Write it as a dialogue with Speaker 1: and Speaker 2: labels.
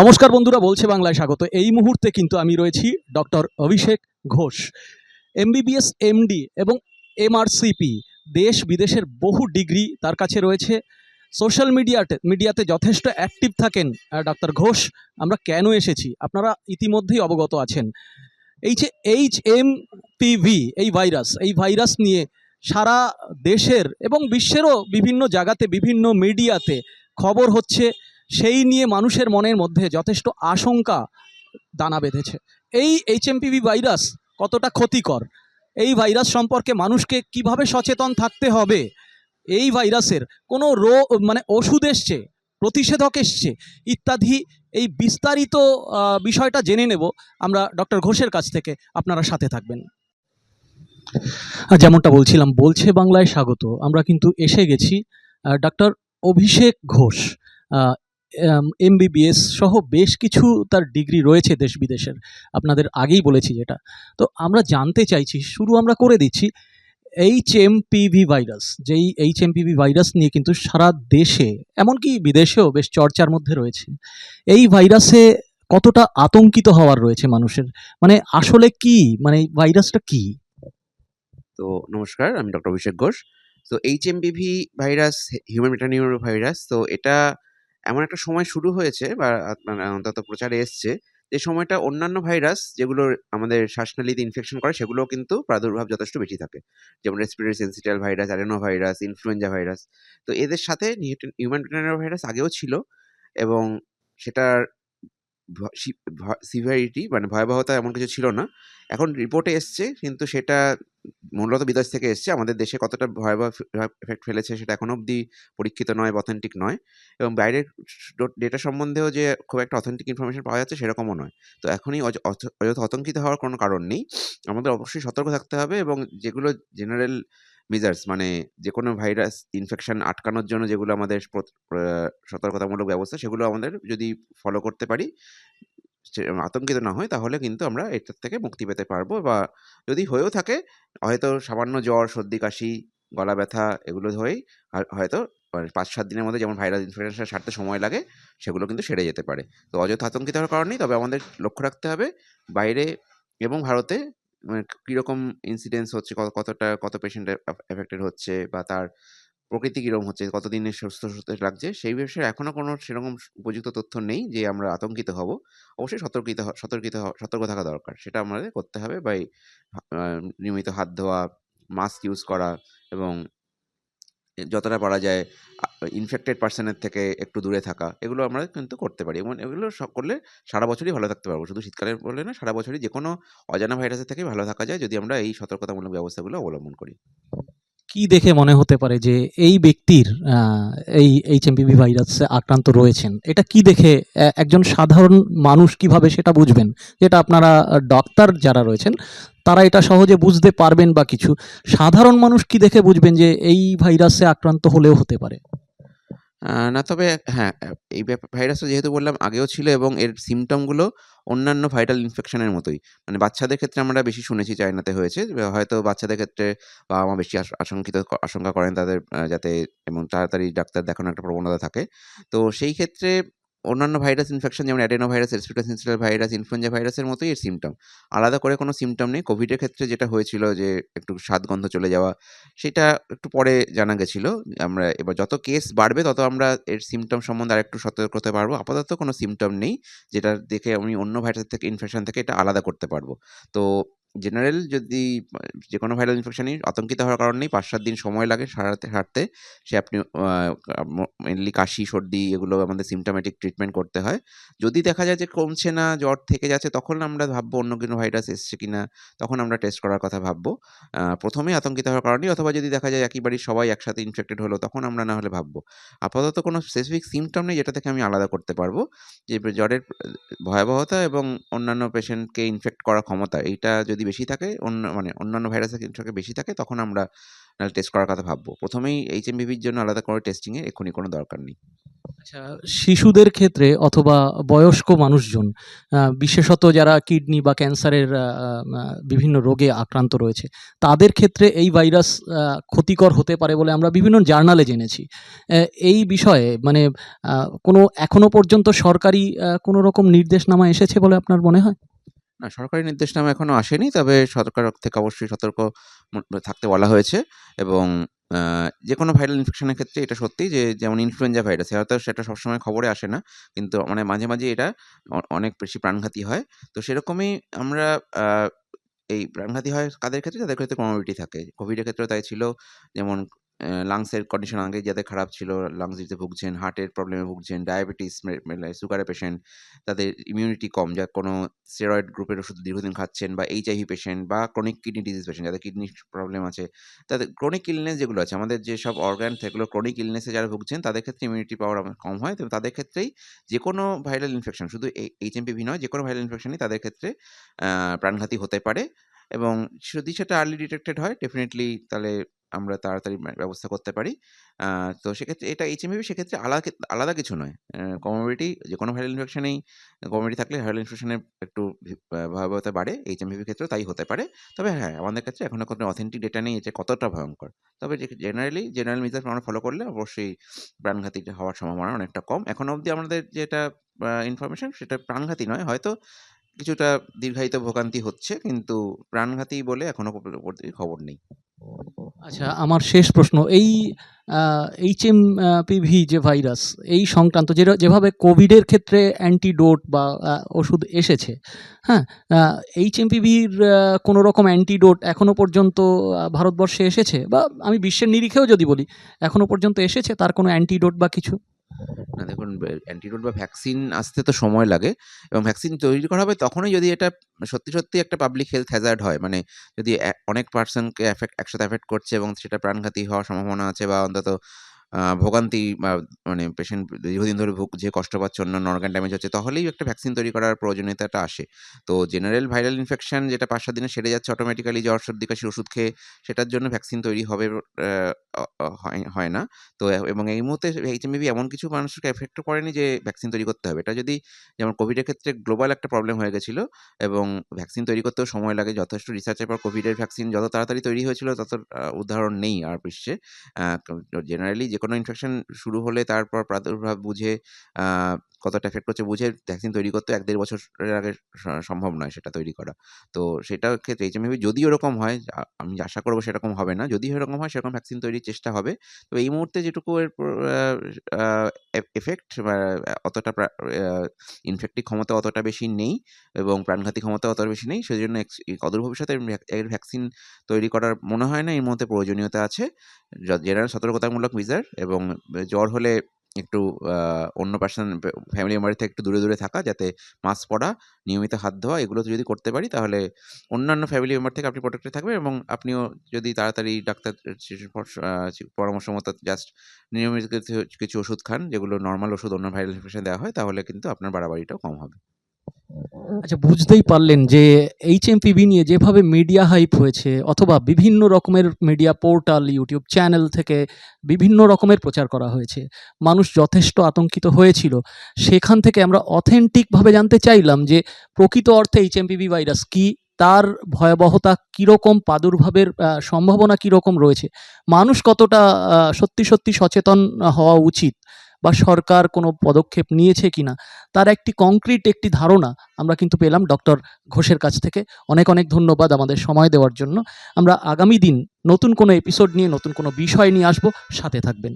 Speaker 1: নমস্কার বন্ধুরা, বলছে বাংলায় স্বাগত। এই মুহূর্তে কিন্তু আমি রয়েছি doctor Abhishek Ghosh, MBBS, MD এবং এমআরসিপি, দেশ বিদেশের বহু ডিগ্রি তার কাছে রয়েছে। সোশ্যাল মিডিয়াতে মিডিয়াতে যথেষ্ট অ্যাক্টিভ থাকেন ডক্টর ঘোষ। আমরা কেন এসেছি? আপনারা ইতিমধ্যেই অবগত আছেন। এই যে এইচ এম পিভি এই ভাইরাস এই ভাইরাস নিয়ে সারা দেশের এবং বিশ্বেরও বিভিন্ন জায়গাতে, বিভিন্ন মিডিয়াতে খবর হচ্ছে, সেই নিয়ে মানুষের মনের মধ্যে যথেষ্ট আশঙ্কা দানা বেঁধেছে। এই এইচএমপিভি ভাইরাস কতটা ক্ষতিকর? এই ভাইরাস সম্পর্কে মানুষকে কীভাবে সচেতন থাকতে হবে? এই ভাইরাসের কোনো রো মানে ওষুধ এসছে, প্রতিষেধক এসছে, ইত্যাদি, এই বিস্তারিত বিষয়টা জেনে নেব। আমরা ডক্টর ঘোষের কাছ থেকে আপনারা সাথে থাকবেন। যেমনটা বলছিলাম, বলছে বাংলায় স্বাগত। আমরা কিন্তু এসে গেছি ডক্টর অভিষেক ঘোষ এমবিবিএস সহ বেশ কিছু তার ডিগ্রি রয়েছে দেশ বিদেশের। আপনাদের আগেই বলেছি যেটা। তো আমরা জানতে চাইছি, শুরু আমরা করে দিচ্ছি, এইচ এমপিভি ভাইরাস, যেই এইচ এমপিভি ভাইরাস নিয়ে কিন্তু সারা দেশে, এমনকি বিদেশেও বেশ চর্চার মধ্যে রয়েছে। এই ভাইরাসে কতটা আতঙ্কিত হওয়ার রয়েছে মানুষের? মানে আসলে কি? মানে ভাইরাসটা কি?
Speaker 2: তো নমস্কার, আমি ডক্টর অভিষেক ঘোষ। তো H MBV virus human metapneumo virus তো এটা এমন একটা সময় শুরু হয়েছে বা মানে অন্তত প্রচারে এসছে যে সময়টা অন্যান্য ভাইরাস যেগুলো আমাদের শ্বাসনালীতে ইনফেকশন করে সেগুলোও কিন্তু প্রাদুর্ভাব যথেষ্ট বেশি থাকে। যেমন respiratory syncytial virus adeno virus influenza virus তো এদের সাথে হিউম্যান মেটানিউরো ভাইরাস আগেও ছিল এবং সেটার সিভিয়ারিটি মানে ভয়াবহতা এমন কিছু ছিল না। এখন রিপোর্টে এসছে, কিন্তু সেটা মূলত বিদেশ থেকে এসছে। আমাদের দেশে কতটা ভয়াবহ এফেক্ট ফেলেছে সেটা এখনও অবধি পরীক্ষিত নয় অথেন্টিক নয়। এবং বাইরের ডেটা সম্বন্ধেও যে খুব একটা অথেন্টিক ইনফরমেশন পাওয়া যাচ্ছে সেরকমও নয়। তো এখনই অযথা আতঙ্কিত হওয়ার কোনো কারণ নেই। আমাদের অবশ্যই সতর্ক থাকতে হবে এবং যেগুলো জেনারেল মেজার্স মানে যে কোনো ভাইরাস ইনফেকশন আটকানোর জন্য যেগুলো আমাদের সতর্কতামূলক ব্যবস্থা, সেগুলো আমাদের যদি ফলো করতে পারি আতঙ্কিত না হই, তাহলে কিন্তু আমরা এটার থেকে মুক্তি পেতে পারব বা যদি হয়েও থাকে, হয়তো সামান্য জ্বর, সর্দি, কাশি, গলা ব্যথা এগুলো হয়েই হয়তো মানে পাঁচ সাত দিনের মধ্যে যেমন ভাইরাস ইনফেকশন সারতে সময় লাগে, সেগুলো কিন্তু সেরে যেতে পারে। তো অযথা আতঙ্কিত হওয়ার কারণ নেই, তবে আমাদের লক্ষ্য রাখতে হবে বাইরে এবং ভারতে মানে কীরকম ইনসিডেন্স হচ্ছে কত কতটা, কত পেশেন্ট এফেক্টেড হচ্ছে বা তার প্রকৃতি কীরকম হচ্ছে, কতদিনের সুস্থ সুস্থ লাগছে, সেই বিষয়ে এখনও কোনো সেরকম উপযুক্ত তথ্য নেই যে আমরা আতঙ্কিত হব। অবশ্যই সতর্কিত সতর্কিত সতর্ক থাকা দরকার। সেটা আমাদের করতে হবে বা নিয়মিত হাত ধোয়া মাস্ক ইউজ করা এবং যতটা পারা যায় ইনফেক্টেড পার্সনের থেকে একটু দূরে থাকা, এগুলো আমরা কিন্তু করতে পারি। এবং এগুলো সব করলে সারা বছরই ভালো থাকতে পারব। শুধু শীতকালে বলে না, সারা বছরই যে কোনো অজানা ভাইরাসের থেকে ভালো থাকা যায় যদি আমরা এই সতর্কতামূলক ব্যবস্থাগুলো অবলম্বন করি।
Speaker 1: কি দেখে মনে হতে পারে যে এই ব্যক্তির এই এইচএমপিভি ভাইরাসে আক্রান্ত রয়েছেন? এটা কি দেখে একজন সাধারণ মানুষ কীভাবে সেটা বুঝবেন? যেটা আপনারা ডক্টর যারা রয়েছেন, তারা এটা সহজে বুঝতে পারবেন বা কিছু। সাধারণ মানুষ কি দেখে বুঝবেন যে এই ভাইরাসে আক্রান্ত হলেও হতে পারে?
Speaker 2: না, তবে হ্যাঁ এই ভাইরাসটা যেহেতু বললাম আগেও ছিল এবং এর সিমটমগুলো অন্যান্য ভাইরাল ইনফেকশনের মতোই। মানে বাচ্চাদের ক্ষেত্রে আমরা বেশি শুনেছি চায়নাতে হয়েছে হয়তো বাচ্চাদের ক্ষেত্রে বাবা মা বেশি আশ- আশঙ্কিত আশঙ্কা করেন তাদের যাতে এবং তাড়াতাড়ি ডাক্তার দেখানোর একটা প্রবণতা থাকে। তো সেই ক্ষেত্রে অন্যান্য ভাইরাস ইনফেকশন যেমন adeno virus respiratory syncytial virus influenza ভাইরাসের মতোই এর সিমটম আলাদা করে কোনো সিমটম নেই। কোভিডের ক্ষেত্রে যেটা হয়েছিল যে একটু স্বাদ গন্ধ চলে যাওয়া, সেটা একটু পরে জানা গেছিল। আমরা এবার যত কেস বাড়বে, তত আমরা এর সিমটম সম্বন্ধে আরেকটু সতর্ক হতে পারব। আপাতত কোনো সিমটম নেই, যেটা দেখে আমি অন্য ভাইরাস থেকে ইনফেকশন থেকে এটা আলাদা করতে পারব। তো জেনারেল যদি যে কোনো ভাইরাল ইনফেকশনই আতঙ্কিত হওয়ার কারণ নেই পাঁচ সাত দিন সময় লাগে সারাতে, হাঁটতে। সে আপনি মেনলি কাশি, সর্দি এগুলো আমাদের সিমটোমেটিক ট্রিটমেন্ট করতে হয়। যদি দেখা যায় যে কমছে না, জ্বর থেকে যাচ্ছে, তখন আমরা ভাববো অন্য কোনো ভাইরাস এসছে কি না তখন আমরা টেস্ট করার কথা ভাববো। প্রথমেই আতঙ্কিত হওয়ার কারণে অথবা যদি দেখা যায় একই বাড়ির সবাই একসাথে ইনফেক্টেড হলো, তখন আমরা না হলে ভাববো। আপাতত কোনো স্পেসিফিক সিমটম নেই, যেটা থেকে আমি আলাদা করতে পারব, যে জ্বরের ভয়াবহতা এবং অন্যান্য পেশেন্টকে ইনফেক্ট করার ক্ষমতা, এইটা যদি বেশি থাকে, অন্য মানে অন্যান্য ভাইরাসের ইনফেক্ট বেশি থাকে, তখন আমরা নাহলে টেস্ট করার কথা ভাববো। প্রথমেই এইচ এম ভিভির জন্য আলাদা করে টেস্টিংয়ের এক্ষুনি কোনো দরকার নেই।
Speaker 1: আচ্ছা শিশুদের ক্ষেত্রে অথবা বয়স্ক মানুষজন বিশেষত যারা কিডনি বা ক্যান্সারের বিভিন্ন রোগে আক্রান্ত রয়েছে, তাদের ক্ষেত্রে এই ভাইরাস ক্ষতিকর হতে পারে বলে আমরা বিভিন্ন জার্নালে জেনেছি। এই বিষয়ে মানে কোনো, এখনও পর্যন্ত সরকারি কোনো রকম নির্দেশনামা এসেছে বলে আপনার মনে হয়?
Speaker 2: না, সরকারি নির্দেশনামা এখনও আসেনি। তবে সরকার থেকে অবশ্যই সতর্ক থাকতে বলা হয়েছে এবং যে কোনো ভাইরাল ইনফেকশনের ক্ষেত্রে এটা সত্যি যে, যেমন ইনফ্লুয়েঞ্জা ভাইরাস হয়তো সেটা সবসময় খবরে আসে না। কিন্তু মানে মাঝে মাঝে এটা অনেক বেশি প্রাণঘাতী হয়। তো সেরকমই আমরা এই প্রাণঘাতী হয় কাদের ক্ষেত্রে? তাদের ক্ষেত্রে কমোবিলিটি থাকে। কোভিডের ক্ষেত্রেও তাই ছিল। যেমন লাংসের কন্ডিশন আগে যাদের খারাপ ছিল লাংস দিতে ভুগছেন হার্টের প্রবলেমে ভুগছেন ডায়াবেটিস সুগারের পেশেন্ট তাদের ইমিউনিটি কম যা কোনো স্টেরয়েড গ্রুপের ওষুধ দীর্ঘদিন খাচ্ছেন বা এইচআইভি পেশেন্ট বা ক্রনিক কিডনি ডিজিজ পেশেন্ট যাদের কিডনি প্রবলেম আছে, তাদের ক্রনিক ইলনেস যেগুলো আছে, আমাদের যেসব অর্গান সেগুলো ক্রনিক ইলনেসে যারা ভুগছেন, তাদের ক্ষেত্রে ইমিউনিটি পাওয়ার কম হয়, তো তাদের ক্ষেত্রেই যে কোনো ভাইরাল ইনফেকশন শুধু এইচএমপিভি নয় যে কোনো ভাইরাল ইনফেকশনই তাদের ক্ষেত্রে প্রাণঘাতী হতে পারে এবং যদি সেটা আর্লি ডিটেক্টেড হয় ডেফিনেটলি তাহলে আমরা তাড়াতাড়ি ব্যবস্থা করতে পারি। তো সেক্ষেত্রে এটা এইচএমভি সেক্ষেত্রে আলাদা আলাদা কিছু নয়। কমোবিলিটি যে কোনো ভাইরাল ইনফেকশনেই কমোবিলিটি থাকলে ভাইরাল ইনফেকশনের একটু ভয়াবহতা বাড়ে। এইচএমভি ক্ষেত্রেও তাই হতে পারে। তবে হ্যাঁ আমাদের কাছে এখনও কোনো অথেন্টিক ডেটা নেই যে কতটা ভয়ঙ্কর। তবে জেনারেলি জেনারেল মেজার্স আমরা ফলো করলে অবশ্যই প্রাণঘাতী হওয়ার সম্ভাবনা অনেকটা কম। এখনও অবধি আমাদের যেটা ইনফরমেশন সেটা প্রাণঘাতী নয়। হয়তো কিছুটা দীর্ঘায়িত ভোগান্তি হচ্ছে, কিন্তু প্রাণঘাতী বলে এখনও পর্যন্ত খবর নেই।
Speaker 1: আচ্ছা আমার শেষ প্রশ্ন। এই এইচ এম পিভি যে ভাইরাস, এই সংক্রান্ত যেভাবে কোভিডের ক্ষেত্রে অ্যান্টিডোট বা ওষুধ এসেছে হ্যাঁ এইচ এম পিভির কোনো রকম অ্যান্টিডোট এখনও পর্যন্ত ভারতবর্ষে এসেছে? বা আমি বিশ্বের নিরিখেও যদি বলি, এখনও পর্যন্ত এসেছে? তার কোনো অ্যান্টিডোট বা কিছু?
Speaker 2: না, দেখুন অ্যান্টিডোট বা ভ্যাকসিন আসতে তো সময় লাগে এবং ভ্যাকসিন তৈরি করা হবে তখনই যদি এটা সত্যি সত্যি একটা পাবলিক হেলথ হ্যাজার্ড হয়। মানে যদি অনেক পার্সনকে এফেক্ট একসাথে অ্যাফেক্ট করছে এবং সেটা প্রাণঘাতী হওয়ার সম্ভাবনা আছে বা অন্তত ভোগান্তি বা মানে পেশেন্ট দীর্ঘদিন ধরে ভোগ ভুগছে কষ্ট পাচ্ছে, অন্যান্য অর্গান ড্যামেজ হচ্ছে তাহলেই একটা ভ্যাকসিন তৈরি করার প্রয়োজনীয়তাটা আসে। তো জেনারেল ভাইরাল ইনফেকশন যেটা পাঁচ সাত দিনে সেরে যাচ্ছে অটোমেটিক্যালি জ্বর, সর্দি, কাশির ওষুধ খেয়ে সেটার জন্য ভ্যাকসিন তৈরি হবে হয় না। তো এবং এই মুহূর্তে এইচএমভি এমন কিছু মানুষকে এফেক্টও করেনি যে ভ্যাকসিন তৈরি করতে হবে। এটা যদি যেমন কোভিডের ক্ষেত্রে গ্লোবাল একটা প্রবলেম হয়ে গেছিল এবং ভ্যাকসিন তৈরি করতেও সময় লাগে, যথেষ্ট রিসার্চের পর কোভিডের ভ্যাকসিন যত তাড়াতাড়ি তৈরি হয়েছিল, তত উদাহরণ নেই আর বিশ্বে। জেনারেলি যে কোনো ইনফেকশন শুরু হলে তারপর প্রাদুর্ভাব বুঝে কতটা এফেক্ট করছে বুঝে ভ্যাকসিন তৈরি করতে এক দেড় বছরের আগে সম্ভব নয় সেটা তৈরি করা। তো সেটার ক্ষেত্রে এইচ এইচএমভি যদি ওরকম হয় আমি আশা করব সেরকম হবে না। যদি এরকম হয় সেরকম ভ্যাকসিন তৈরির চেষ্টা হবে। তো এই মুহূর্তে যেটুকু এর এফেক্ট অতটা ইনফেক্টিভ ক্ষমতা অতটা বেশি নেই এবং প্রাণঘাতী ক্ষমতা অতটা বেশি নেই সেই জন্য অদূর ভবিষ্যতে এর ভ্যাকসিন তৈরি করার মনে হয় না এর মধ্যে প্রয়োজনীয়তা আছে। জেনারেল সতর্কতামূলক মেজার এবং জ্বর হলে একটু অন্য পার্সন ফ্যামিলি মেম্বার থেকে একটু দূরে দূরে থাকা যাতে মাস্ক পরা, নিয়মিত হাত ধোয়া, এগুলো যদি করতে পারি তাহলে অন্যান্য ফ্যামিলি মেম্বার থেকে আপনি প্রোটেক্টেড থাকবেন এবং আপনিও যদি তাড়াতাড়ি ডাক্তার, পরামর্শ মতো জাস্ট নিয়মিত কিছু কিছু ওষুধ খান, যেগুলো নর্মাল ওষুধ অন্য ভাইরাল ইনফেকশন দেওয়া হয়, তাহলে কিন্তু আপনার বাড়াবাড়িটাও কম হবে।
Speaker 1: আচ্ছা বুঝতেই পারলেন যে এইচ নিয়ে যেভাবে মিডিয়া হাইপ হয়েছে অথবা বিভিন্ন রকমের মিডিয়া পোর্টাল ইউটিউব চ্যানেল থেকে বিভিন্ন রকমের প্রচার করা হয়েছে, মানুষ যথেষ্ট আতঙ্কিত হয়েছিল। সেখান থেকে আমরা অথেন্টিকভাবে জানতে চাইলাম যে প্রকৃত অর্থে এইচএমপিভি ভাইরাস কি, তার ভয়াবহতা কীরকম, প্রাদুর্ভাবের সম্ভাবনা কীরকম রয়েছে? মানুষ কতটা সত্যি সত্যি সচেতন হওয়া উচিত? বা সরকার কোনো পদক্ষেপ নিয়েছে কিনা, তার একটি কংক্রিট একটি ধারণা আমরা কিন্তু পেলাম ডক্টর ঘোষের কাছ থেকে। অনেক অনেক ধন্যবাদ আমাদের সময় দেওয়ার জন্য। আমরা আগামী দিন নতুন কোনো এপিসোড নিয়ে, নতুন কোনো বিষয় নিয়ে আসব। সাথে থাকবেন।